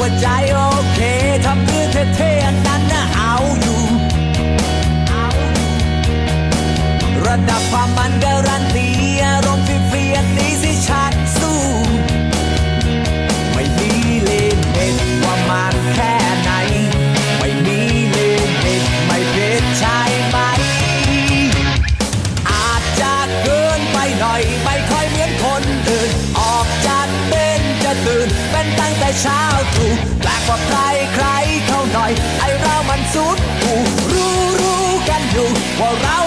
ว่าใจโอเคทำเพื่อเท่ๆอันนั้นนะเอาอยู่ ระดับความมันการันตีอารมณ์ฟิฟีๆอันนี้สิชัดสู้ ไม่มีเลนเห็นว่ามันแค่ไหน ไม่มีเลนเห็นไม่เพชรใช่ไหม อาจจะเกินไปหน่อย ไม่ค่อยเหมือนคนอื่น ออกจากเป็นจะตื่น ตั้งแต่เช้าตรู่แปลกกว่าใครใครเขาหน่อย ไอเรามันสุดกูรู้รู้กันอยู่ว่าเรา